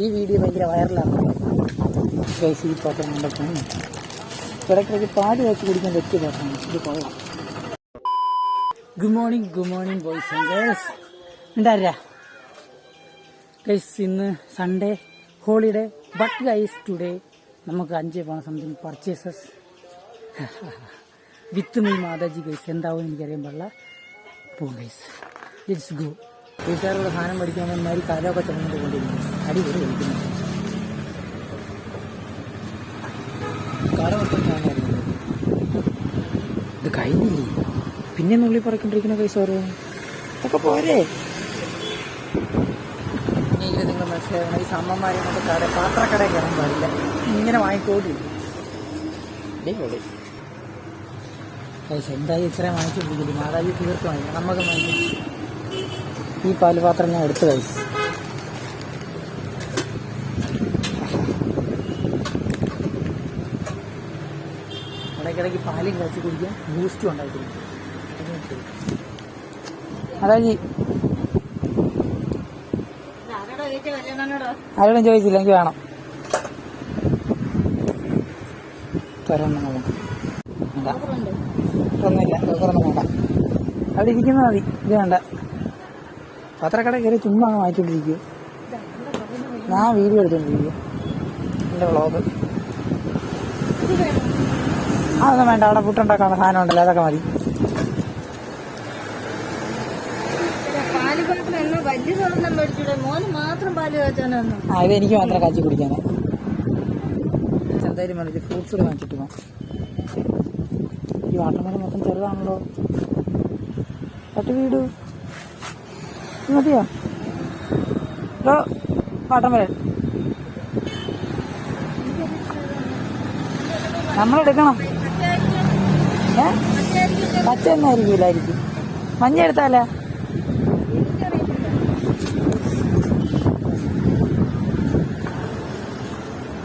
ഈ വീഡിയോ ഭയങ്കര വൈറലാണ്. ഈ പാത്രം കണ്ടപ്പോൾ ഇടയ്ക്കിടയ്ക്ക് പാൽ വെച്ച് കുടിക്കാൻ പറ്റിയ പാത്രമാണ് ഇത് കൊള്ളാം. Good morning good morning boys and girls ഉണ്ടാരാ guys ഇന്ന് Sunday holiday but guys today നമുക്ക് അഞ്ച് പോകണം something purchases with me Mataji guys എന്താവും എനിക്കറിയാൻ പാടില്ല. പോകും ഗൈസ് ലെറ്റ്സ് ഗോ വീട്ടുകാരോട് സാധനം പഠിക്കാൻ മാതിരി ചെന്നിട്ട് കൊണ്ടിരിക്കും അടിപൊളി കളിക്കുന്നു ഇത് കഴിഞ്ഞില്ലേ? പിന്നെ നുള്ളി പറക്കൊണ്ടിരിക്കുന്ന പൈസ ഓരോ ഒക്കെ പോരെ. ഇനിയെങ്കിലും നിങ്ങൾ മനസ്സിലാക്കണം. ഈ സമ്മന്മാരെ കൊണ്ട് കട പാത്രക്കടയിൽ കയറാൻ പാടില്ല. ഇങ്ങനെ വാങ്ങിക്കോടി. അടിപൊളി. പൈസ എന്തായാലും ഇത്രയും വാങ്ങിച്ചിട്ടിരിക്കില്ല മാതാജി തീർത്ത് വാങ്ങിക്കാം നമുക്ക് വാങ്ങിക്കാം. ഈ പാലുപാത്രം ഞാൻ എടുത്ത് കഴിച്ചു. ഇടയ്ക്കിടയ്ക്ക് പാലും കഴിച്ച് കുടിക്കാം. ബൂസ്റ്റും ഉണ്ടാക്കി കുടിക്കാം അതായത് ആരോടും ചോദിച്ചില്ല എനിക്ക് വേണം തുറന്നു അവിടെ ഇരിക്കുന്നത് മതി. ഇത് വേണ്ട. പത്രക്കട കയറി ചുമ്മാ വാങ്ങിച്ചോണ്ടിരിക്കും. ഞാൻ വീഡിയോ എടുത്തോണ്ടിരിക്കുക എന്റെ വ്ളോഗ് അതൊന്നും വേണ്ട അവിടെ പുട്ടുണ്ടാക്കാൻ സാധനം ഉണ്ടല്ലോ അതൊക്കെ മതി. ആ ഇത് എനിക്ക് മാത്രം കാച്ചി കുടിക്കാനാ. എന്തായാലും വേണം ഫ്രൂട്ട്സ് കൂടെ വാങ്ങിച്ചിട്ട് പോകാം ഈ വാട്ടർമെലൻ മൊത്തം ചെറുതാണല്ലോ. തട്ട് വീട്. മതിയോ? ഹലോ വാട്ടർമെലൻ നമ്മളെടുക്കണം. പച്ച ഒന്നും ആയിരിക്കില്ലായിരിക്കും മഞ്ഞ എടുത്താലേ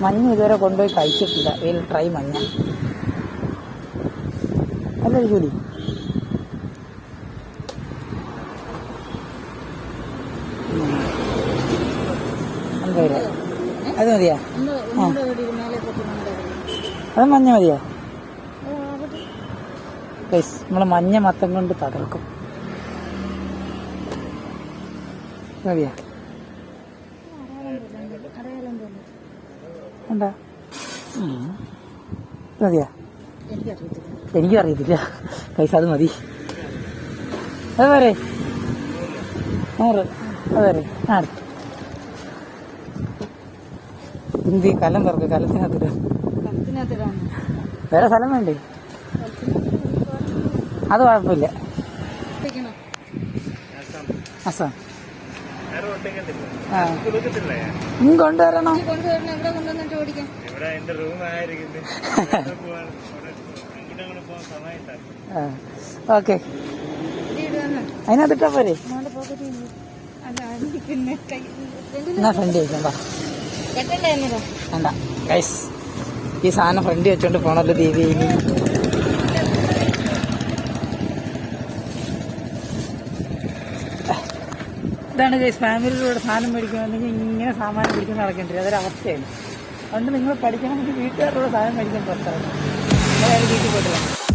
മഞ്ഞ ഇതുവരെ കൊണ്ടുപോയി കഴിച്ചിട്ടില്ല വെയിൽ ട്രൈ മഞ്ഞ അല്ലൊരു ജോലി അത് മതിയാ അത് മഞ്ഞ മതിയാ ഗൈസ് നമ്മൾ മഞ്ഞ മത്തം കൊണ്ട് തകർക്കും. മതിയാ എന്താ മതിയാ? എനിക്കറിയത്തില്ല എനിക്കും അറിയത്തില്ല. പൈസ അത് മതി. അത് വരെ നൂറ്. അത് വരെ ആ എന്ത് കലം തുറക്കും? കലത്തിനകത്ത് വേറെ സ്ഥലം വേണ്ടേ? അത് കുഴപ്പമില്ല. കൊണ്ടുവരണോ? ഓക്കെ. അതിനകത്തിട്ടാ പോരെ? എന്നാ ഫ്രണ്ട് ചോദിക്കാം വാ. കെട്ടല്ലേ എന്നതാ വേണ്ട ഈ സാധനം ഫ്രണ്ട് വെച്ചോണ്ട് പോണല്ലോ ദേവി ഇതാണ് ഗൈസ് ഫാമിലിയിലൂടെ സാധനം മേടിക്കുകയാണെങ്കിൽ ഇങ്ങനെ സാമാനം പിടിക്കുന്ന നടക്കേണ്ടി അതൊരു അവസ്ഥയാണ്. അതുകൊണ്ട് നിങ്ങൾ പഠിക്കണമെങ്കിൽ വീട്ടുകാരോട് സാധനം മേടിക്കാൻ പുറത്തിറങ്ങും അതായത് വീട്ടിൽ പോയിട്ട് വേണം